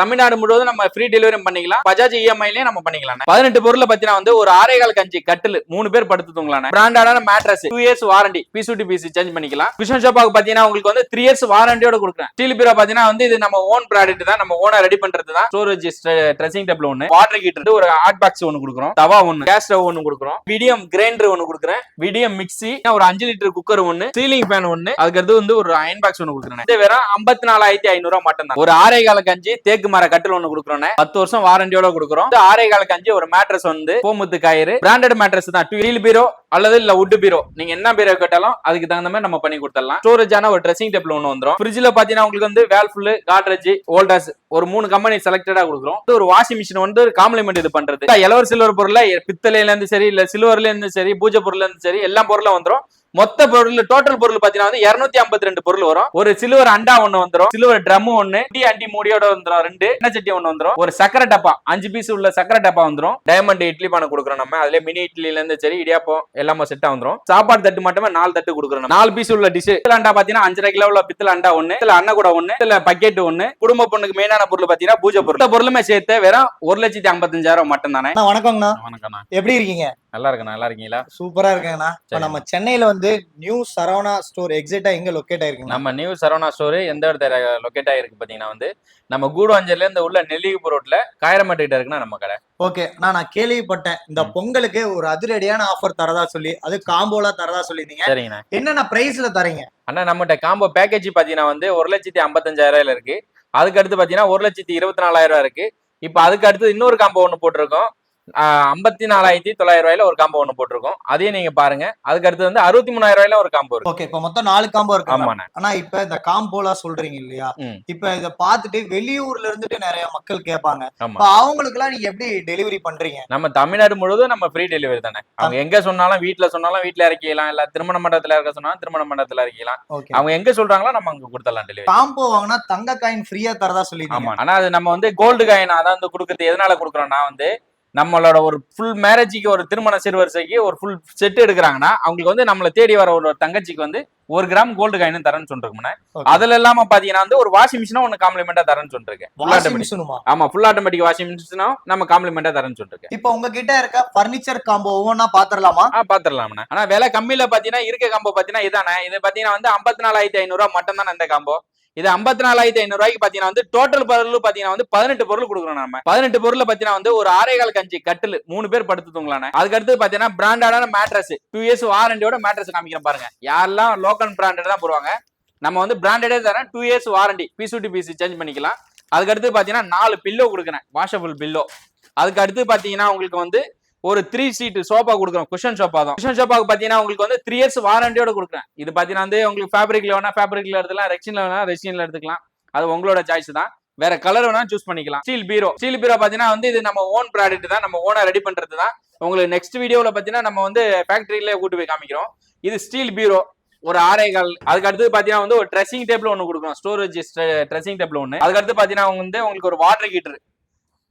தமிழ்நாடு முழுவதும் நம்ம free delivery பண்ணிக்கலாம். பஜாஜ் இஎம்ஐலயே நம்ம பண்ணிக்கலாம். பதினெட்டு பொருளை பத்தினா வந்து ஒரு ஆரேகால் கஞ்சி கட்டில் மூணு பேர் படுத்து தூங்கலாம் பிராண்டான மேட்ரஸ் டூ இயர்ஸ் வாரண்டி பிசு டு பிசி சேஞ்ச் பண்ணிக்கலாம். கிருஷ்ணன் ஷோபாக்கு பாத்தீங்கன்னா உங்களுக்கு வந்து த்ரீ இயர்ஸ் வாரண்டியோட கொடுக்குறேன். ஸ்டீல் பீரோ பாத்தீங்கன்னா வந்து இது நம்ம ஓன் ப்ராடக்ட் தான் நம்ம ஓனா ரெடி பண்றது தான். ஸ்டோரேஜ் ட்ரெஸ்ஸிங் டேபிள் ஒன்று வாட்டர் ஹீட்டர் ஒரு ஹாட் பாக்ஸ் ஒன்று கொடுக்குறோம். தவா ஒன்று கேஸ் ஸ்டவ் ஒன்று கொடுக்குறோம். விடியம் கிரைண்டர் ஒன்று கொடுக்குறேன். விடியம் மிக்சி ஒரு அஞ்சு லிட்டர் குக்கர் ஒன்று சீலிங் ஃபேன் ஒன்று அதுக்கு வந்து ஒரு அயன் பாக்ஸ் ஒன்று கொடுக்குறேன் இது வெறும் ஐம்பத்தி நாலாயிரத்தி ஐநூறு மட்டும் தான் ஒரு ஆரேகால கஞ்சி தேக்கு மர கட்டில் ஒண்ணு கொடுக்குறோம் பத்து வருஷம் வாரண்டியோட கொடுக்குறோம். ஆறே கால கஞ்சி ஒரு மேட்ரஸ் வந்து கோமுத்து காயிரு பிராண்டட் மேட்ரஸ் தான். டுவீல் பீரோ அல்லது இல்ல உட் பீரோ நீங்க என்ன பீரோ கேட்டாலும் அதுக்கு தகுந்த மாதிரி நம்ம பண்ணி கொடுத்துடலாம். ஸ்டோரேஜான ஒரு ட்ரெஸ்ஸிங் டேபிள் ஒன்று வந்துடும் ஃப்ரிட்ஜ்ல பாத்தீங்கன்னா உங்களுக்கு வந்து வேல்ஃபுல் காட்ரேஜ் ஓல்டாஸ் ஒரு மூணு கம்பெனி செலக்டடா கொடுக்குறோம். இது ஒரு வாஷிங் மிஷின் வந்து காம்ப்ளிமெண்ட் இது பண்றது. எலவர் சில்வர் பொருள் பித்தளையில இருந்து சரி இல்ல சில்வர்ல இருந்து சரி பூஜை பொருள்ல இருந்து சரி எல்லா பொருளும் வந்துரும். மொத்த பொருள் டோட்டல் பொருள் பாத்தீங்கன்னா வந்து இருநூத்தி ஐம்பத்தி ரெண்டு பொருள் வரும். ஒரு சில்வர் அண்டா ஒண்ணு வந்துரும். சில்வர் ட்ரம் ஒண்ணு டீ அண்டி மூடியோட வந்துரும். ரெண்டு எண்ணெய் சட்டி ஒண்ணு வந்துரும். ஒரு சக்கரை டப்பா அஞ்சு பீஸ் உள்ள சக்கரை டப்பா வந்துரும். டைமண்ட் இட்லி பானை கொடுக்குறோம் நம்ம. அதுல மினி இட்லில இருந்து சரி இடியாப்பம் எல்லாமே செட்டா வந்துரும். சாப்பாடு தட்டு மட்டுமே நாலு தட்டு கொடுக்குறோம். நாலு பீஸ் உள்ள டிஷ் பித்தளை அண்டா பாத்தீங்கன்னா அஞ்சரை கிலோ உள்ள பித்தளை அண்டா ஒண்ணு இதுல அண்ணா கூட ஒண்ணு இதுல பக்கெட் ஒண்ணு. குடும்ப பொண்ணுக்கு மெயினான பொருள் பாத்தீங்கன்னா பூஜை பொருள். பொருளுமே சேர்த்து வெறும் ஒரு லட்சத்தி ஐம்பத்தஞ்சாயிரம் மட்டும் தானே வணக்கம்ண்ணா. எப்படி இருக்கீங்க? நல்லா இருக்கேன் நல்லா இருக்கீங்களா? சூப்பரா இருக்கேங்கண்ணா. இப்ப. நம்ம சென்னையில வந்து நியூ சரவணா ஸ்டோர் எக்ஸிட்டா எங்க லொக்கேட் ஆயிருக்குங்க நம்ம நியூ சரவணா ஸ்டோர் எந்த இடத்துல லொக்கேட் ஆயிருக்கு பாத்தீங்கன்னா வந்து நம்ம கூடுவாஞ்சல்ல இருந்து உள்ள நெல்லிகுப்பு ரோட்ல காயரமேட்டு கிட்ட இருக்குன்னா நம்ம கடை. ஓகே நான் நான் கேள்விப்பட்டேன். இந்த. பொங்கலுக்கு ஒரு அதிரடியான ஆஃபர் தரதா சொல்லி அது காம்போலா தரதா சொல்லியிருந்தீங்க. சரிங்கண்ணா. என்னென்ன பிரைஸ்ல தரீங்க? அண்ணா நம்மகிட்ட காம்போ பேக்கேஜ் பாத்தீங்கன்னா வந்து ஒரு லட்சத்தி ஐம்பத்தஞ்சாயிரம் இருக்கு. அதுக்கு அடுத்து பாத்தீங்கன்னா ஒரு லட்சத்தி இருபத்தி நாலாயிரம் இருக்கு. இப்போ அதுக்கு அடுத்து இன்னொரு காம்போ ஒன்று போட்டிருக்கோம். ஐம்பத்தி நாலாயிரத்தி தொள்ளாயிரம் ரூபாயில ஒரு காம்போ ஒன்று போட்டிருக்கோம். அதையும் நீங்க பாருங்க. அதுக்கு அடுத்து வந்து அறுபத்தி மூணாயிரம் ரூபாயில ஒரு காம்போ இருக்கு. ஓகே இப்ப மொத்தம் நாலு காம்போ இருக்கு. ஆமாண்ணா. ஆனா இப்ப இந்த காம்போலா சொல்றீங்க இல்லையா. இப்ப இத பார்த்துட்டு வெளியூர்ல இருந்துட்டு நிறைய மக்கள் கேட்பாங்க. ஆமா. அவங்களுக்கு எல்லாம் நீங்க எப்படி டெலிவரி பண்றீங்க? நம்ம தமிழ்நாடு முழுவதும் நம்ம ஃப்ரீ டெலிவரி தானே. அவங்க எங்க சொன்னாலும் வீட்ல சொன்னாலும் வீட்ல இறக்கிக்கலாம் இல்ல திருமண மண்டபத்துல இருக்க சொன்னாலும் திருமண மண்டபத்துல இறக்கிக்கலாம் அவங்க எங்க சொல்றாங்களோ நம்ம அங்க கொடுத்துடலாம் டெலிவரி காம்போ வாங்கினா தங்க காயின் ஃப்ரீயா தரதா சொல்லிருக்கீங்க ஆமா. ஆனா அது நம்ம வந்து கோல்டு காயின் அதான் வந்து கொடுக்கறது. எதனால கொடுக்குறோம்னா வந்து நம்மளோட ஒரு ஃபுல் மேரேஜுக்கு ஒரு திருமண சிறுவரிசைக்கு ஒரு ஃபுல் செட் எடுக்கிறாங்கன்னா அவங்களுக்கு வந்து நம்மள தேடி வர ஒரு தங்கச்சிக்கு வந்து ஒரு கிராம் கோல்டு காயின் தரேன்னு சொல்லிருக்கோம்னா. அதுல இல்லாம பாத்தீங்கன்னா வந்து ஒரு வாஷிங் மிஷினும் ஒன்னு காம்ப்ளிமெண்டா தரேன்னு சொல்லிருக்கேன் ஆமா ஃபுல் ஆட்டோமேட்டிக் வாஷிங் மிஷினும் நம்ம காம்ப்ளிமெண்டா தரேன்னு சொல்லிருக்கேன் இப்ப உங்ககிட்ட இருக்க பர்னிச்சர் காம்போ ஒவ்வொன்றா பாத்திரலாமா? ஆ பாத்துடலாம்ண்ணா ஆனா விலை கம்மியில பாத்தீங்கன்னா இருக்க காம்போ பாத்தீங்கன்னா இதானே இது பாத்தீங்கன்னா வந்து ஐம்பத்தி நாலாயிரத்தி ஐநூறு ரூபா மட்டும் தானே இந்த காம்போ இது ஐம்பத்தி நாலாயிரத்தி ஐநூறு ரூபாய்க்கு பாத்தீங்கன்னா வந்து டோட்டல் பொருள் பாத்தீங்கன்னா வந்து பதினெட்டு பொருள் கொடுக்குறோம் நம்ம பதினெட்டு பொருள் பாத்தீங்கன்னா வந்து ஒரு ஆரேகால் கஞ்சி கட்டில் மூணு பேர் படுத்து தூங்கலான அதுக்கு அடுத்து பாத்தீங்கன்னா பிராண்டான மேட்ரஸ் டூ இயர்ஸ் வாரண்டியோட மேட்ரஸ் காமிக்கிறேன் பாருங்க. யாரெல்லாம் லோக்கல் பிராண்டட் தான் போடுவாங்க நம்ம வந்து பிராண்டடே தரேன் two years warranty piece to piece change பண்ணிக்கலாம். அதுக்கு அடுத்து பாத்தீங்கன்னா நாலு பில்லோ கொடுக்குறேன் வாஷபிள் பில்லோ அதுக்கு அடுத்து பாத்தீங்கன்னா உங்களுக்கு வந்து ஒரு த்ரீ சீட் சோஃபா கொடுக்குறோம் குஷன் சோஃபா தான். குஷன் சோஃபாக்கு பார்த்தீங்கன்னா உங்களுக்கு வந்து த்ரீ இயர்ஸ் வாரண்டியோட கொடுக்குறேன். இது பாத்தீங்கன்னா வந்து உங்களுக்கு ஃபேப்ரிக்ல வேணா ஃபேப்ரிக்ல எடுத்துக்கலாம் ரெக்ஷன்ல வேணா ரெக்ஷன்ல எடுத்துக்கலாம். அது உங்களோட சாய்ஸ் தான். வேற கலர் வேணா சூஸ் பண்ணிக்கலாம். ஸ்டீல் பீரோ ஸ்டீல் பீரோ பாத்தீங்கன்னா வந்து இது நம்ம ஓன் ப்ராடக்ட் தான் நம்ம ஓனா ரெடி பண்றது தான். உங்களுக்கு நெக்ஸ்ட் வீடியோல பாத்தீங்கன்னா நம்ம வந்து ஃபேக்டரியில கூட்டு போய் காமிக்கிறோம். இது ஸ்டீல் பீரோ ஒரு ஆறே கால். அதுக்கு அடுத்து பாத்தீங்கன்னா வந்து ஒரு ட்ரெஸ்ஸிங் டேபிள் ஒன்று கொடுக்குறோம். ஸ்டோரேஜ் ட்ரெஸ்ஸிங் டேபிள் ஒன்று அதுக்கு அடுத்து பாத்தீங்கன்னா வந்து உங்களுக்கு ஒரு வாட்டர் ஹீட்டர்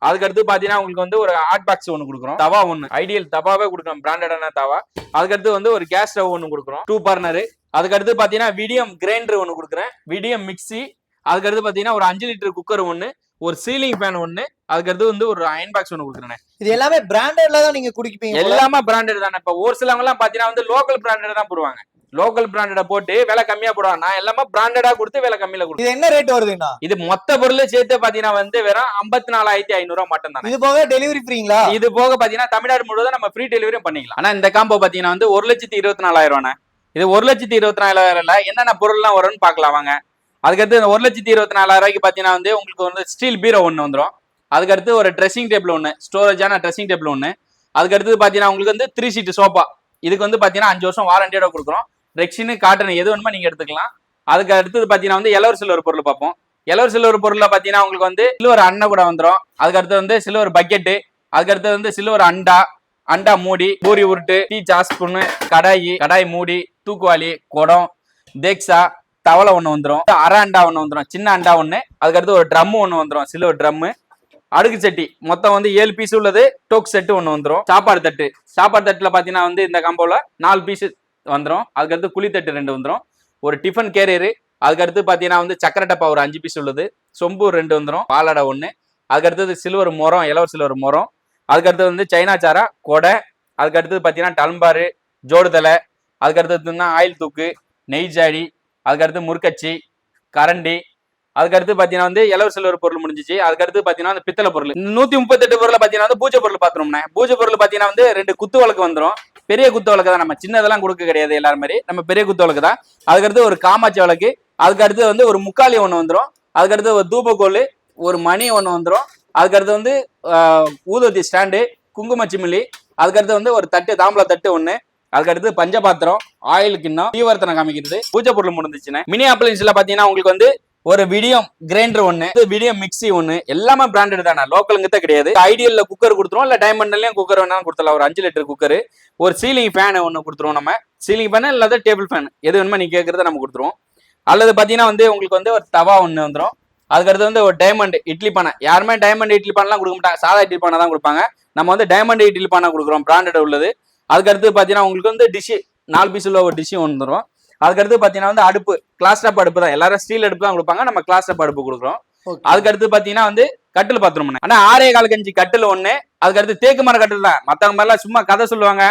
அதுக்கு அடுத்து பாத்தீங்கன்னா உங்களுக்கு வந்து ஒரு ஹாட் பாக்ஸ் ஒன்று கொடுக்குறோம். தவா ஒன்று ஐடியல் தவாவே கொடுக்குறோம் பிராண்டடான தவா. அதுக்கடுத்து வந்து ஒரு கேஸ் ஸ்டவ் ஒன்று கொடுக்குறோம். டூ பர்னர் அதுக்கடுத்து பாத்தீங்கன்னா விடியம் கிரைண்டர் ஒன்று கொடுக்குறேன். விடியம் மிக்ஸி அதுக்கடுத்து பாத்தீங்கன்னா ஒரு அஞ்சு லிட்டர் குக்கர் ஒன்று ஒரு சீலிங் ஃபேன் ஒன்று அதுக்கடுத்து வந்து ஒரு அயன் பாக்ஸ் ஒன்று கொடுக்குறேன். இது எல்லாமே பிராண்டட்ல தான் நீங்க குடிப்பீங்க. எல்லாமே பிராண்டட் தானே. இப்போ ஒரு சிலவங்க எல்லாம் பாத்தீங்கன்னா வந்து லோக்கல் பிராண்டட் தான் போடுவாங்க. லோக்கல் பிராண்டட போட்டு விலை கம்மியா போடுவாங்க. நான் எல்லாமே பிராண்டடா கொடுத்து விலை கம்மியில கொடுத்து இது என்ன ரேட் வருதுண்ணா? இது மொத்த பொருள் சேர்த்து பாத்தீங்கன்னா வந்து வெறும் ஐம்பத்தி நாலாயிரத்தி ஐநூறு ரூபா மட்டும் தானே இது போக டெலிவரி ஃப்ரீங்களா இது போக பாத்தீங்கன்னா தமிழ்நாடு முழுவதும் நம்ம ஃப்ரீ டெலிவரியும் பண்ணிக்கலாம். ஆனா இந்த காம்போ பாத்தீங்கன்னா வந்து ஒரு லட்சத்தி இருபத்தி நாலாயிரம் ரூபாண்ணே. இது ஒரு லட்சத்தி இருபத்தி நாலாயிரம்ல என்னென்ன பொருள்லாம் வரும்னு பார்க்கலாம் வாங்க. அதுக்கடுத்து இந்த ஒரு லட்சத்தி இருபத்தி நாலாயிரம் ரூபாய்க்கு பாத்தீங்கன்னா வந்து உங்களுக்கு வந்து ஸ்டீல் பீரோ ஒன்று வந்துரும். அதுக்கடுத்து ஒரு ட்ரெஸ்ஸிங் டேபிள் ஒன்று ஸ்டோரேஜான ட்ரெஸ்ஸிங் டேபிள் ஒன்று அதுக்கடுத்து பாத்தீங்கன்னா உங்களுக்கு வந்து த்ரீ சீட் சோஃபா இதுக்கு வந்து பாத்தீங்கன்னா அஞ்சு வருஷம் வாரண்டியோட கொடுக்குறோம். ரெக்ஷின் காட்டன் எது வேணுமோ நீங்க எடுத்துக்கலாம். அதுக்கு அடுத்தது பாத்தீங்கன்னா வந்து எலவர் சில்வர் பொருள் பார்ப்போம். எலவர் சில்வர் பொருள்ல பாத்தீங்கன்னா உங்களுக்கு வந்து சில்வர் அன்னை கூட வந்துரும். அதுக்கடுத்து வந்து சில்வர் பக்கெட்டு அதுக்கடுத்து வந்து சில்வர் அண்டா அண்டா மூடி பூரி உருட்டு டீ சாஸ்பூனு கடாயி கடாய் மூடி தூக்குவாளி குடம் தேக்ஸா தவளை ஒன்று வந்துடும் அரை அண்டா ஒன்று வந்துடும் சின்ன அண்டா ஒன்று அதுக்கடுத்து ஒரு ட்ரம் ஒன்று வந்துடும் சில்வர் ட்ரம்மு அடுக்கு சட்டி மொத்தம் வந்து ஏழு பீஸ் உள்ளது. டோக் செட்டு ஒன்று வந்துடும் சாப்பாடு தட்டு. சாப்பாடு தட்டில் பார்த்தீங்கன்னா வந்து இந்த கம்போவில் நாலு பீஸு வந்துடும் அதுக்கடுத்து குழி ரெண்டு வந்துடும் ஒரு டிஃபன் கேரியரு அதுக்கடுத்து பார்த்தீங்கன்னா வந்து சக்கரை டப்பா ஒரு அஞ்சு பீஸ் உள்ளது. சொம்பு ரெண்டு வந்துடும் பாலடை ஒன்று அதுக்கடுத்தது சில்வர் மரம் இலவர் சில்வர் மரம். அதுக்கடுத்தது வந்து சைனா சாரா கொடை. அதுக்கடுத்தது பார்த்தீங்கன்னா டல்பாரு ஜோடுதலை. அதுக்கடுத்தது ஆயில் தூக்கு நெய் ஜாடி. அதுக்கடுத்து முறுக்கச்சி கரண்டி. அதுக்கடுத்து பார்த்தீங்கன்னா வந்து இளவரசல் சில்வர் பொருள் முடிஞ்சிச்சு. அதுக்கடுத்து பார்த்தீங்கன்னா வந்து பித்தளை பொருள். நூற்றி முப்பத்தெட்டு பொருள் பார்த்தீங்கன்னா வந்து பூஜை பொருள் பார்த்துரும்ண்ணே பூஜை பொருள் பார்த்தீங்கன்னா வந்து ரெண்டு குத்து வழக்கு வந்துடும் பெரிய குத்து வழக்கு தான். நம்ம சின்னதெல்லாம் கொடுக்க கிடையாது எல்லாரும் மாதிரி. நம்ம பெரிய குத்து வழக்கு தான். அதுக்கடுத்து ஒரு காமாட்சி வழக்கு. அதுக்கடுத்து வந்து ஒரு முக்காலி ஒன்று வந்துடும் அதுக்கடுத்து ஒரு தூபக்கோல் ஒரு மணி ஒன்று வந்துடும் அதுக்கடுத்து வந்து ஊதுவத்தி ஸ்டாண்டு குங்கும சிமிலி. அதுக்கடுத்து வந்து ஒரு தட்டு தாம்பள தட்டு ஒன்று அதுக்கடுத்து பஞ்சபாத்திரம் ஆயில் கிண்ணம் தீவர்த்தனை காமிக்கிறது. பூஜை பொருள் முடிஞ்சிச்சுன்னா மினி அப்ளைன்ஸ்ல பாத்தீங்கன்னா உங்களுக்கு வந்து ஒரு விடியம் கிரைண்டர் ஒன்னு விடியம் மிக்சி ஒன்னு எல்லாமே பிராண்டட் தானே. லோக்கலுங்க கிடையாது. ஐடியல்ல குக்கர் கொடுத்துருவோம் இல்ல டைமண்ட்லயும் குக்கர் வேணாலும் கொடுத்துடலாம். ஒரு அஞ்சு லிட்டர் குக்கர் ஒரு சீலிங் ஃபேன் ஒன்னு கொடுத்துருவோம் நம்ம. சீலிங் ஃபேன் இல்லாத டேபிள் ஃபேன் எது வேணுமோ நீ கேட்கறத நம்ம கொடுத்துருவோம். அல்லது பாத்தீங்கன்னா வந்து உங்களுக்கு வந்து ஒரு தவா ஒன்னு வந்துடும் அதுக்கடுத்து வந்து ஒரு டைமண்ட் இட்லி பானை. யாருமே டைமண்ட் இட்லி பானைலாம் கொடுக்க மாட்டாங்க. சாதா இட்லி பானை தான் கொடுப்பாங்க. நம்ம வந்து டைமண்ட் இட்லி பானை கொடுக்குறோம் பிராண்டட் உள்ளது. அதுக்கடுத்து பார்த்தீங்கன்னா உங்களுக்கு வந்து டிஷ்ஷு நாலு பீஸ் உள்ள ஒரு டிஷ்ஷு ஒன்று தரும் அதுக்கடுத்து பார்த்தீங்கன்னா வந்து அடுப்பு கிளாஸ் டாப் அடுப்பு தான். எல்லாரும் ஸ்டீல் அடுப்பு தான் கொடுப்பாங்க. நம்ம கிளாஸ் டாப் அடுப்பு கொடுக்குறோம். அதுக்கடுத்து பார்த்தீங்கன்னா வந்து கட்டில் பாத்ரூம் ஆனா ஆறே கால் கஞ்சி கட்டில் ஒன்று அதுக்கடுத்து தேக்கு மர கட்டில் தான். மற்றவங்க மாதிரிலாம் சும்மா கதை சொல்லுவாங்க.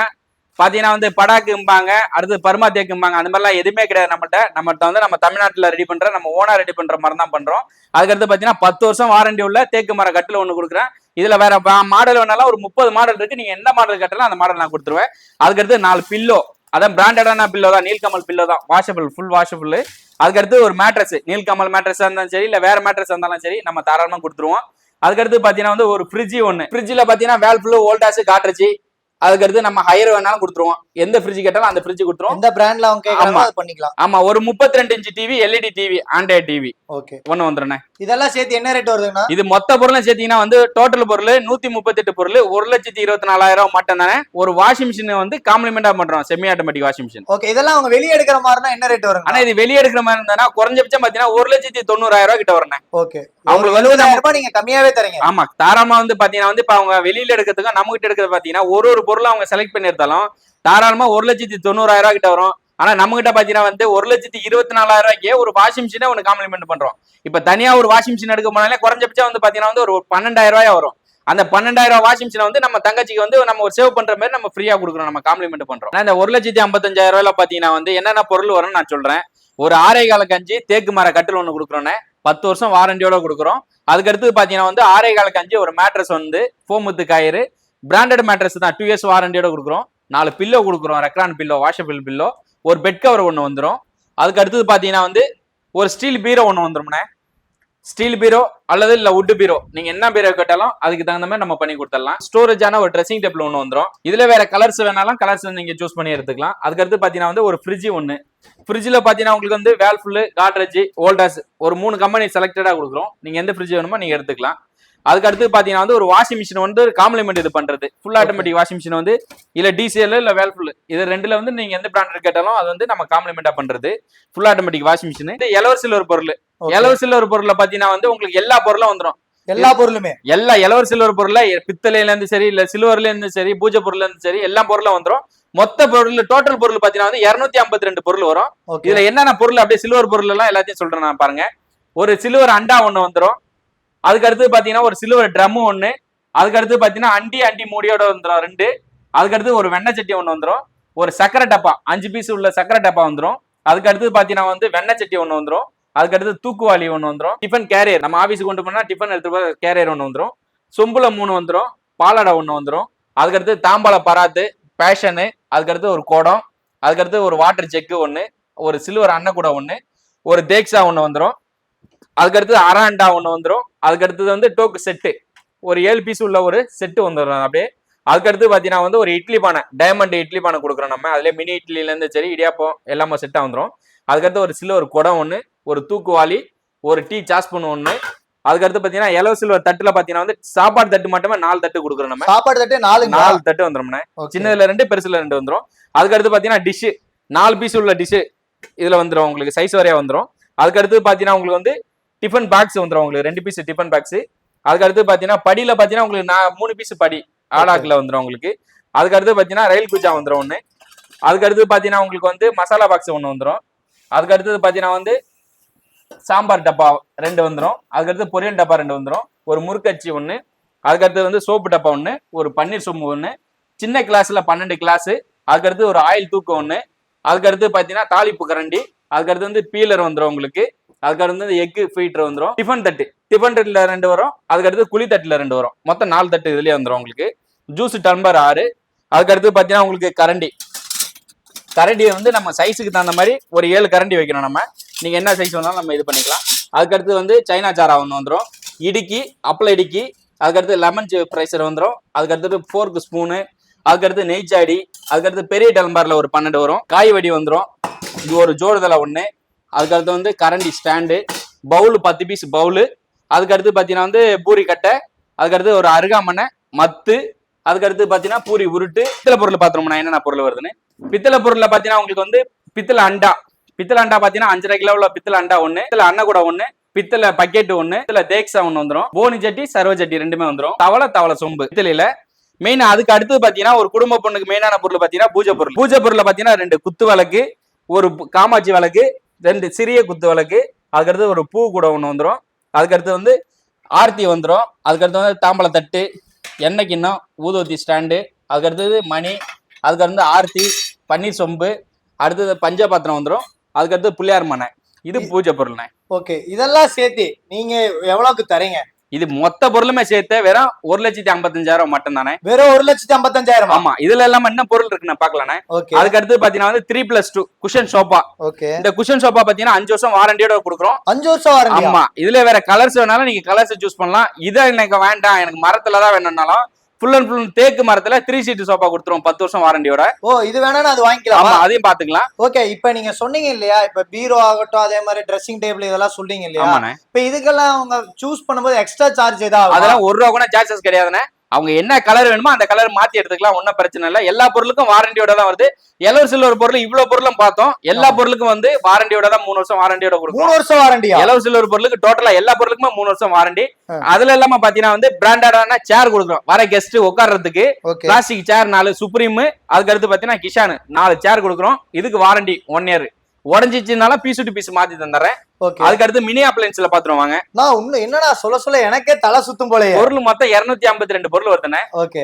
பார்த்தீங்கன்னா வந்து படாக்கும்பாங்க. அடுத்து பர்மா தேக்கும்பாங்க. அந்த மாதிரிலாம் எதுவுமே கிடையாது நம்மள்ட்ட. நம்மள்ட்ட வந்து நம்ம தமிழ்நாட்டில் ரெடி பண்ற நம்ம ஓனா ரெடி பண்ற மரம் தான் பண்றோம். அதுக்கடுத்து பார்த்தீங்கன்னா பத்து வருஷம் வாரண்டி உள்ள தேக்கு மர கட்டில் ஒன்று கொடுக்குறேன். இதுல வேற மாடல் வேணாலும் ஒரு முப்பது மாடல் இருக்கு. நீங்க எந்த மாடல் கட்டலாம் அந்த மாடல் நான் கொடுத்துருவேன். அதுக்கடுத்து நாலு பில்லோ அதான் பிராண்டடான பில்லோ தான் நீல்கமல் பில்லோ தான். வாஷபிள் ஃபுல் வாஷபிள் அதுக்கடுத்து ஒரு மேட்ரஸ் நீல்கமல் மேட்ரஸ் இருந்தாலும் சரி இல்ல வேற மேட்ரஸ் இருந்தாலும் சரி நம்ம தாராளமா கொடுத்துருவோம். அதுக்கடுத்து பாத்தீங்கன்னா வந்து ஒரு ஃப்ரிட்ஜ் ஒன்று ஃப்ரிட்ஜில் பாத்தீங்கன்னா வேல்ஃபுல்லு ஓல்டாஸ் காட்டுச்சு அதுக்கடுத்து நம்ம ஹையர் வேணாலும் கொடுத்துருவோம். எந்த ஃப்ரிட்ஜ் கேட்டாலும் அந்த ஃப்ரிட்ஜ் கொடுத்துருவோம் எந்த பிராண்ட்ல அவங்க கேக்குறாங்களோ ஆமா. அது பண்ணிக்கலாம். ஆமா ஒரு முப்பத்தி ரெண்டு inch TV LED TV Android TV okay ஒன்று வந்துடுண்ணே இதெல்லாம் சேர்த்து என்ன ரேட் வருதுன்னா இது மொத்த பொருளும் சேர்த்தீங்கன்னா வந்து டோட்டல் பொருள் நூத்தி முப்பத்தெட்டு பொருள் ஒரு லட்சத்தி இருபத்தி நாலாயிரம் மட்டும் தானே. ஒரு வாஷிங் மிஷின் வந்து காம்ப்ளிமெண்டா பண்றோம் semi automatic washing machine okay இதெல்லாம் அவங்க வெளியே எடுக்கிற மாதிரினா என்ன ரேட் வருங்க ஆனா இது வெளியே எடுக்கிற மாதிரி இருந்தா குறைஞ்சபட்சம் பாத்தீங்கன்னா ஒரு லட்சத்தி தொண்ணூறாயிரம் ரூபாய் கிட்ட வரணும் ஓகே அவங்களுக்கு எழுபதாயிரம் ரூபாய் நீங்க கம்மியாவே தரீங்க. ஆமா தாராளமா வந்து பாத்தீங்கன்னா வந்து இப்ப அவங்க வெளியில எடுக்கிறதுக்கும் நம்ம கிட்ட எடுக்கிறது பாத்தீங்கன்னா ஒரு ஒரு பொருளும் அவங்க செலக்ட் பண்ணி எடுத்தாலும் தாராளமா ஒரு லட்சத்தி தொண்ணூறாயிரம் ரூபாய் கிட்ட வரும். ஆனா நம்ம கிட்ட பாத்தீங்கன்னா வந்து ஒரு லட்சத்தி இருபத்தி நாலாயிரம் ரூபாய்க்கே ஒரு வாஷிங் மிஷினை ஒன்று காம்ப்ளிமெண்ட் பண்றோம். இப்ப தனியா ஒரு வாஷிங் மிஷின் எடுக்க போனாலே குறைஞ்சபட்சம் வந்து பாத்தீங்கன்னா வந்து ஒரு பன்னெண்டாயிரம் ரூபாய் வரும். அந்த பன்னெண்டாயிரம் ரூபாய் வாஷிங் மிஷினை வந்து நம்ம தங்கச்சிக்கு வந்து நம்ம ஒரு சேவ் பண்ற மாதிரி நம்ம ஃப்ரீயா கொடுக்குறோம் நம்ம காம்ப்ளிமெண்ட் பண்றோம். ஆனா இந்த ஒரு லட்சத்தி ஐம்பத்தஞ்சாயிரம் ரூபாயில பாத்தீங்கன்னா வந்து என்னென்ன பொருள் வரும்னு நான் சொல்றேன். ஒரு ஆரை கால கஞ்சி தேக்கு மர கட்டில் ஒன்று கொடுக்குறோன்னே. பத்து வருஷம் வாரண்டியோட கொடுக்குறோம். அதுக்கடுத்து பாத்தீங்கன்னா வந்து ஆரே கால கஞ்சி ஒரு மேட்ரஸ் வந்து ஃபோமுத்து கயிறு. பிராண்டட் மேட்ரஸ் தான் டூ இயர்ஸ் வாரண்டியோட கொடுக்குறோம். நாலு பில்லோ கொடுக்குறோம். ரெக்ரான் பில்லோ வாஷபிள் பில்லோ ஒரு பெட் கவர் ஒன்று வந்துடும் அதுக்கு அடுத்தது பார்த்தீங்கன்னா வந்து ஒரு ஸ்டீல் பீரோ ஒன்று வந்துரும்ண்ணே. ஸ்டீல் பீரோ அல்லது இல்லை உட்டு பீரோ நீங்கள் என்ன பீரோ கேட்டாலும் அதுக்கு தகுந்த மாதிரி நம்ம பண்ணி கொடுத்துடலாம். ஸ்டோரேஜான ஒரு ட்ரெஸ்ஸிங் டேபிள் ஒன்று வந்துடும் இதில் வேற கலர்ஸ் வேணாலும் கலர்ஸ் நீங்கள் சூஸ் பண்ணி எடுத்துக்கலாம். அதுக்கடுத்து பார்த்தீங்கன்னா வந்து ஒரு ஃப்ரிட்ஜ் ஒன்று ஃப்ரிட்ஜில் பார்த்தீங்கன்னா உங்களுக்கு வந்து வேல்ஃபுல்லு காட்ரேஜ் ஓல்டாஸ் ஒரு மூணு கம்பெனி செலக்டடாக கொடுக்குறோம். நீங்கள் எந்த ஃப்ரிட்ஜ் வேணுமோ நீங்கள் எடுத்துக்கலாம். அதுக்கு அடுத்து பாத்தீங்கன்னா வந்து ஒரு வாஷிங் மிஷின் வந்து காம்ப்ளிமெண்ட் இது பண்றது. ஃபுல் ஆட்டோமேட்டிக் வாஷிங் மிஷின் வந்து இல்ல டிசிஎல் இல்ல வேல்ஃபுல் இது ரெண்டுல வந்து நீங்க எந்த பிராண்ட் கேட்டாலும் அது வந்து நம்ம காம்ப்ளிமெண்டா பண்றது. ஃபுல் ஆட்டோமேட்டிக் வாஷிங் மிஷின் இது இலவ சில்வர் பொருள். Okay. இலவ சில்வர் பொருள்ல பாத்தீங்கன்னா வந்து உங்களுக்கு எல்லா பொருளும் வந்துடும் எல்லா பொருளுமே? எல்லா இலவ சில்வர் பொருள்ல பித்தளையில இருந்து சரி இல்ல சில்வர்ல இருந்து சரி பூஜை பொருள்ல இருந்து சரி எல்லா பொருளும் வந்துடும் மொத்த பொருள் டோட்டல் பொருள் பாத்தீங்கன்னா வந்து இருநூத்தி ஐம்பத்தி ரெண்டு பொருள் வரும். இதுல என்னென்ன பொருள் அப்படியே சில்வர் பொருள் எல்லாம் எல்லாத்தையும் சொல்றேன் நான் பாருங்க. ஒரு சில்வர் அண்டா ஒண்ணு வந்துரும். அதுக்கு அடுத்து பாத்தீங்கன்னா ஒரு சில்வர் ட்ரம் ஒண்ணு. அதுக்கு அடுத்து பாத்தீங்கன்னா அண்டி அண்டி மூடியோட வந்துடும் ரெண்டு. அதுக்கு அடுத்து ஒரு வெண்ணெய் சட்டி ஒண்ணு வந்துடும் ஒரு சக்கரை டப்பா அஞ்சு பீஸ் உள்ள சக்கரை டப்பா வந்துடும் அதுக்கு அடுத்து பாத்தீங்கன்னா வந்து வெண்ணெய் சட்டி ஒண்ணு வந்துடும் அதுக்கு அடுத்து தூக்குவாளி ஒண்ணு வந்துடும் டிஃபன் கேரியர் நம்ம ஆபீஸுக்கு கொண்டு போனா டிஃபன் எடுத்து போய் கேரியர் ஒண்ணு வந்துடும் சொம்புல மூணு வந்துடும் பாலடை ஒண்ணு வந்துடும் அதுக்கடுத்து தாம்பாள பராத்து பேஷனு அதுக்கடுத்து ஒரு குடம். அதுக்கடுத்து ஒரு வாட்டர் செக்கு ஒன்று ஒரு சில்வர் அன்னக்கூடை ஒன்று ஒரு தேக்ஸா ஒன்று வந்துடும் அதுக்கடுத்து அராண்டா ஒண்ணு வந்துரும். அதுக்கடுத்தது வந்து டோக்கு செட்டு. ஒரு ஏழு பீஸ் உள்ள ஒரு செட்டு வந்துடும் அப்படியே. அதுக்கடுத்து பாத்தீங்கன்னா வந்து ஒரு இட்லி பானை டைமண்ட் இட்லி பானை கொடுக்குறோம் நம்ம. அதுல மினி இட்லில இருந்து சரி இடியாப்பம் எல்லாமே செட்டா வந்துரும். அதுக்கடுத்து ஒரு சில்வர் குடம் ஒண்ணு ஒரு தூக்குவாளி ஒரு டீ சாஸ்பூன் ஒண்ணு. அதுக்கடுத்து பாத்தீங்கன்னா எலோ சில்வர் தட்டுல பாத்தீங்கன்னா வந்து சாப்பாடு தட்டு மட்டுமே நாலு தட்டு கொடுக்குறோம் நம்ம. சாப்பாடு தட்டு நாலுங்க. நாலு தட்டு வந்துரும்ண்ணே சின்னதுல ரெண்டு பெருசுல ரெண்டு வந்துரும். அதுக்கடுத்து பாத்தீங்கன்னா டிஷ் நாலு பீஸ் உள்ள டிஷ் இதுல வந்துரும். உங்களுக்கு சைஸ் வரையா வந்துரும். அதுக்கடுத்து பாத்தீங்கன்னா உங்களுக்கு வந்து டிஃபன் பாக்ஸ் வந்துடும் உங்களுக்கு. ரெண்டு பீஸ் டிஃபன் பாக்ஸ் அதுக்கடுத்து பாத்தீங்கன்னா படியில பாத்தீங்கன்னா உங்களுக்கு நான் மூணு பீஸ் படி ஆடாக்கில் வந்துடும் உங்களுக்கு. அதுக்கடுத்து பாத்தீங்கன்னா ரயில் குஜா வந்துடும் ஒன்று அதுக்கடுத்து பாத்தீங்கன்னா உங்களுக்கு வந்து மசாலா பாக்ஸ் ஒன்று வந்துடும் அதுக்கடுத்தது பாத்தீங்கன்னா வந்து சாம்பார் டப்பா ரெண்டு வந்துடும் அதுக்கடுத்து பொரியல் டப்பா ரெண்டு வந்துடும் ஒரு முறுக்கச்சி ஒன்று அதுக்கடுத்து வந்து சோப்பு டப்பா ஒன்று ஒரு பன்னீர் சோம்பு ஒன்று சின்ன கிளாஸில் பன்னெண்டு கிளாஸ் அதுக்கடுத்து ஒரு ஆயில் தூக்கம் ஒன்று அதுக்கடுத்து பார்த்தீங்கன்னா தாளிப்பு கரண்டி. அதுக்கடுத்து வந்து பீலர் வந்துடும் உங்களுக்கு. அதுக்கடுத்து வந்து எக்கு ஃபீட்டர் வந்துடும் டிஃபன் தட்டு. டிஃபன் தட்டில் ரெண்டு வரும். அதுக்கடுத்து குழி தட்டில் ரெண்டு வரும். மொத்தம் நாலு தட்டு இதுலேயே வந்துடும் உங்களுக்கு. ஜூஸ் டம்பர் ஆறு. அதுக்கடுத்து பார்த்தீங்கன்னா உங்களுக்கு கரண்டி. கரண்டியை வந்து நம்ம சைஸுக்கு தகுந்த மாதிரி ஒரு ஏழு கரண்டி வைக்கணும் நம்ம. நீங்கள் என்ன சைஸ் வேணாலும் நம்ம இது பண்ணிக்கலாம். அதுக்கடுத்து வந்து சைனா சாரா ஒன்று வந்துடும் இடுக்கி அப்பள இடுக்கி. அதுக்கடுத்து லெமன் ப்ரைஸர் வந்துடும் அதுக்கடுத்து ஃபோர்க்கு ஸ்பூனு அதுக்கடுத்து நெய்ச்சாடி அதுக்கடுத்து பெரிய டெலம்பாரில் ஒரு பன்னெண்டு வரும். காய் வடி வந்துடும் இது ஒரு ஜோடுதலை ஒன்று அதுக்கடுத்து வந்து கரண்டி ஸ்டாண்டு பவுல் பத்து பீஸ் பவுலு. அதுக்கடுத்து பார்த்தீங்கன்னா வந்து பூரி கட்டை அதுக்கடுத்து ஒரு அருகாமனை மத்து அதுக்கடுத்து பார்த்தீங்கன்னா பூரி உருட்டு பித்தளை பொருள் பார்த்துருவோம்னா என்னென்ன பொருள் வருதுன்னு. பித்தளை பொருளில் பார்த்தீங்கன்னா உங்களுக்கு வந்து பித்தளை அண்டா. பித்தளை அண்டா பார்த்தீங்கன்னா அஞ்சரை கிலோ உள்ள பித்தளை அண்டா ஒன்று பித்தளை அண்ணா கூட ஒன்று பித்தளை பக்கெட் ஒன்று பித்தளை தேக்ஸா ஒன்று வந்துடும் போனி சட்டி சர்வ சட்டி ரெண்டுமே வந்துடும் தவளை தவளை சொம்பு. பித்தளையில மெயின் அதுக்கு அடுத்து பார்த்தீங்கன்னா ஒரு குடும்ப பொண்ணுக்கு மெயினான பொருள் பார்த்தீங்கன்னா பூஜை பொருள். பூஜை பொருளில் பார்த்தீங்கன்னா ரெண்டு குத்து விளக்கு ஒரு காமாட்சி விளக்கு ரெண்டு சிறிய குத்து விளக்கு அதுக்கடுத்து ஒரு பூ கூட ஒன்று வந்துடும் அதுக்கடுத்து வந்து ஆர்த்தி வந்துடும் அதுக்கடுத்து வந்து தாம்பழ தட்டு எண்ணெய் கிண்ணம் ஊதுவத்தி ஸ்டாண்டு அதுக்கடுத்தது மணி அதுக்கடுத்து ஆர்த்தி பன்னீர் சொம்பு அடுத்தது பஞ்ச பாத்திரம் வந்துடும் அதுக்கடுத்து பிள்ளையார் மனை. இது பூஜை பொருள்ண்ணே. ஓகே இதெல்லாம் சேர்த்து நீங்க எவ்வளவுக்கு தரீங்க? இது மொத்த பொருளுமே சேர்த்து வெறும் ஒரு லட்சத்தி ஐம்பத்தஞ்சாயிரம் மட்டும் தானே வெறும் ஒரு லட்சத்தி ஐம்பத்தஞ்சாயிரம்? ஆமா இதுல எல்லாம் என்ன பொருள் இருக்குன்னு பாக்கலானே ஓகே. அதுக்கு அடுத்து பாத்தீங்கன்னா வந்து three plus two cushion sofa okay. இந்த குஷன் சோஃபா பாத்தீங்கன்னா அஞ்சு வருஷம் வாரண்டியோட கொடுக்குறோம். அஞ்சு வருஷம் வாரண்டியா ஆமா இதுல வேற கலர்ஸ் வேணாலும் நீங்க கலர்ஸ் சூஸ் பண்ணலாம். இதை எனக்கு வேண்டாம் எனக்கு மரத்துல தான் வேணும்னாலும் ஃபுல் அண்ட் ஃபுல் தேக்கு மரத்துல த்ரீ சீட் சோஃபா கொடுத்துருவோம் பத்து வருஷம் வாரண்டியோட ஓ இது வேணா அது வாங்கிக்கலாமா? ஆமா அதையும் பாத்துக்கலாம். ஓகே இப்ப நீங்க சொன்னீங்க இல்லையா இப்ப பீரோ ஆகட்டும் அதே மாதிரி ட்ரெஸ்ஸிங் டேபிள் இதெல்லாம் சொல்றீங்க இல்லையா? இப்ப இதுக்கெல்லாம் அவங்க சூஸ் பண்ணும்போது எக்ஸ்ட்ரா சார்ஜ் ஏதாவது அதெல்லாம் ஒரு ரூபா கூட சார்ஜஸ் கிடையாதுண்ணே. அவங்க என்ன கலர் வேணுமோ அந்த கலர் மாத்தி எடுத்துக்கலாம் ஒன்றும் பிரச்சனை இல்லை. எல்லா பொருளுக்கும் வாரண்டியோட தான் வருது. எலவசில ஒரு பொருள் இவ்வளவு பொருளும் பார்த்தோம். எல்லா பொருளுக்கும் வந்து வாரண்டியோட தான் மூணு வருஷம் வாரண்டியோட கொடுக்கும் மூணு வருஷம் வாரண்டியா எலவசில ஒரு பொருளுக்கு டோட்டலா எல்லா பொருளுக்குமே மூணு வருஷம் வாரண்டி. அதுல இல்லாம பாத்தீங்கன்னா வந்து பிராண்டடான சேர் கொடுக்குறோம். வர கெஸ்ட் உட்கார்றதுக்கு ஓகே பிளாஸ்டிக் சேர் நாலு சுப்ரீம் அதுக்கு அடுத்து பாத்தீங்கன்னா கிஷான் நாலு சேர் கொடுக்குறோம். இதுக்கு வாரண்டி ஒன் இயர் உடஞ்சிச்சுனாலும் பீஸ் டு பீஸ் மாத்தி தந்துடுறேன். ஓகே அதுக்கு அடுத்து மினி அப்ளைன்ஸ்ல பாத்துருவாங்க நான் இன்னும் என்னடா சொல்ல சொல்ல எனக்கே தலை சுத்தும் போலயே. பொருள் மொத்தம் இருநூத்தி ஐம்பத்தி ரெண்டு பொருள்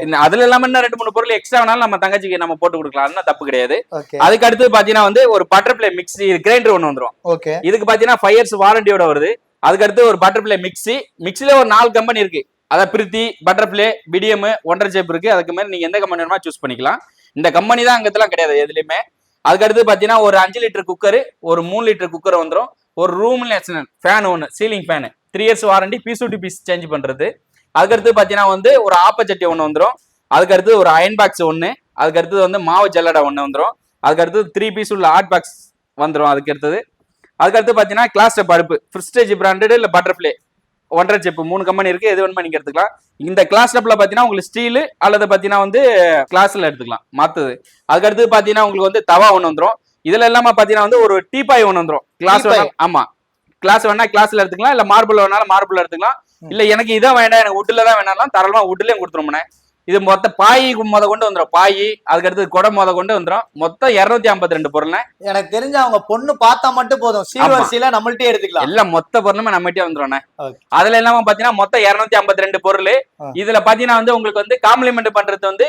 இந்த அதுல இல்லாம இன்னும் ரெண்டு மூணு பொருள் எக்ஸ்ட்ரா வேணாலும் நம்ம தங்கச்சிக்கு நம்ம போட்டு கொடுக்கலாம். தப்பு கிடையாது. அதுக்கு அடுத்து பாத்தீங்கன்னா வந்து ஒரு பட்டர்ஃபிளை மிக்ஸி கிரைண்டர் ஒன்று வந்துரும். ஓகே இதுக்கு பாத்தீங்கன்னா ஃபைவ் இயர்ஸ் வாரண்டியோட வருது. அதுக்கு அடுத்து ஒரு பட்டர்ஃபிளை மிக்ஸி மிக்ஸில ஒரு நாலு கம்பெனி இருக்கு. அதாவது பிரித்தி பட்டர்ஃபிளை பிடிஎம் ஒன்றரை ஜேப் இருக்கு. அதுக்கு மாதிரி நீங்க எந்த கம்பெனி வேணுமா சூஸ் பண்ணிக்கலாம். இந்த கம்பெனி தான் அங்கத்தெல்லாம் கிடையாது எதுலயுமே. அதுக்கடுத்து பார்த்தீங்கன்னா ஒரு அஞ்சு லிட்டர் குக்கர் ஒரு மூணு லிட்டர் குக்கர் வந்துடும் ஒரு ரூம்ல ஃபேன் ஒன்று ceiling fan three years warranty piece to piece change பண்ணுறது அதுக்கடுத்து பார்த்தீங்கன்னா வந்து ஒரு ஆப்பச்சட்டி ஒன்று வந்துடும் அதுக்கடுத்து ஒரு அயன் பாக்ஸ் ஒன்று அதுக்கு அடுத்தது வந்து மாவு ஜல்லடை ஒன்று வந்துடும் அதுக்கடுத்து த்ரீ பீஸ் உள்ள ஹாட் பாக்ஸ் வந்துடும் அதுக்கு அடுத்தது பார்த்தீங்கன்னா கிளாஸ்டர் பருப்பு. கிளாஸ் ஸ்டெப் அடுப்பு ஃப்ரிஸ்டேஜ் பிராண்டட் இல்ல ஒன்றரை செப்பு மூணு கம்பெனி இருக்கு. எது வேணுமா நீங்க எடுத்துக்கலாம். இந்த கிளாஸ் ஸ்டெப்ல பாத்தீங்கன்னா உங்களுக்கு ஸ்டீல் அல்லது பாத்தீங்கன்னா வந்து கிளாஸ்ல எடுத்துக்கலாம். மாத்துது. அதுக்கு அடுத்து பாத்தீங்கன்னா உங்களுக்கு வந்து தவா ஒன்று வந்துரும். இதுல இல்லாம பாத்தீங்கன்னா வந்து ஒரு டீபாய் ஒன்று வந்துரும். கிளாஸ். ஆமா. கிளாஸ் வேணா கிளாஸ்ல எடுத்துக்கலாம். இல்ல மார்பிள் வேணாலும் மார்பிள் எடுத்துக்கலாம். இல்ல எனக்கு இதான் வேண்டாம். எனக்கு உட்டுல தான் வேணாலும் தாராளமா உட்டுலயும் கொடுத்துருமோண்ணே இது மொத்த பாய் முத கொண்டு வந்துரும். பாய் அதுக்கு அடுத்து குடம் முத கொண்டு வந்துரும். மொத்தம் இருநூத்தி ஐம்பத்தி ரெண்டு பொருள்னே. எனக்கு தெரிஞ்ச அவங்க பொண்ணு பார்த்தா மட்டும் போதும். சீர்வரிசையில நம்மள்ட்டே எடுத்துக்கலாம். எல்லாம் மொத்த பொருளுமே நம்மகிட்டே வந்துடும். அதுல இல்லாம பாத்தீங்கன்னா மொத்தம் இருநூத்தி ஐம்பத்தி ரெண்டு பொருள். இதுல பாத்தீங்கன்னா வந்து உங்களுக்கு வந்து காம்ப்ளிமெண்ட் பண்றது வந்து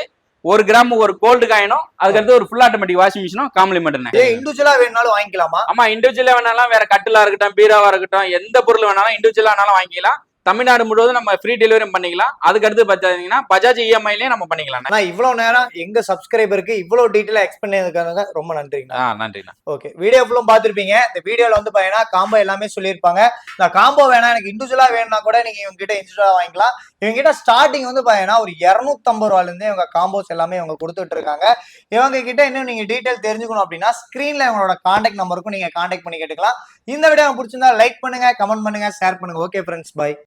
ஒரு கிராம் ஒரு கோல்டு காயினும் அதுக்கடுத்து ஒரு ஃபுல் ஆட்டோமேட்டிக் வாஷிங் மிஷினும் காம்ப்ளிமெண்ட் இண்டிவிஜுவலா வேணும்னாலும் வாங்கிக்கலாமா? ஆமா இண்டிவிஜுவலா வேணாலும் வேற கட்டிலா இருக்கட்டும் பீராவா இருக்கட்டும் எந்த பொருள் வேணாலும் இண்டிவிஜுவலா வேணாலும் வாங்கிக்கலாம். தமிழ்நாடு முழுவதும் நம்ம ஃப்ரீ டெலிவரியும் பண்ணிக்கலாம். அதுக்கு அடுத்து பாத்தீங்கன்னா பஜாஜ் E இஎம்ஐலயே நம்ம பண்ணிக்கலாம். ஆனா இவ்வளவு நேரம் எங்க சப்ஸ்கிரைபருக்கு இவ்வளவு டீட்டெயிலா எக்ஸ்பிளைன் பண்ணிருக்காங்க ரொம்ப நன்றிங்க ஆ நன்றிண்ணா. ஓகே வீடியோ ஃபுல்லும் பார்த்திருப்பீங்க. இந்த வீடியோல வந்து பாத்தீங்கன்னா காம்போ எல்லாமே சொல்லியிருப்பாங்க. நான் காம்போ வேணாம் எனக்கு இண்டிவிஜுவலா வேணும்னா கூட நீங்க இவங்க கிட்ட இண்டிவிஜுவலா வாங்கிக்கலாம். இவங்க கிட்ட ஸ்டார்டிங் வந்து பாத்தீங்கன்னா ஒரு இரநூத்தம்பது ரூபால இருந்தே இவங்க காம்போஸ் எல்லாமே இவங்க கொடுத்துட்டு இருக்காங்க. இவங்க கிட்ட இன்னும் நீங்க டீடைல் தெரிஞ்சுக்கணும் அப்படின்னா ஸ்கிரீன்ல இவங்களோட காண்டாக்ட் நம்பருக்கும் நீங்க காண்டாக்ட் பண்ணி கேட்டுக்கலாம். இந்த வீடியோ பிடிச்சிருந்தா லைக் பண்ணுங்க கமெண்ட் பண்ணுங்க ஷேர் பண்ணுங்க. Okay friends by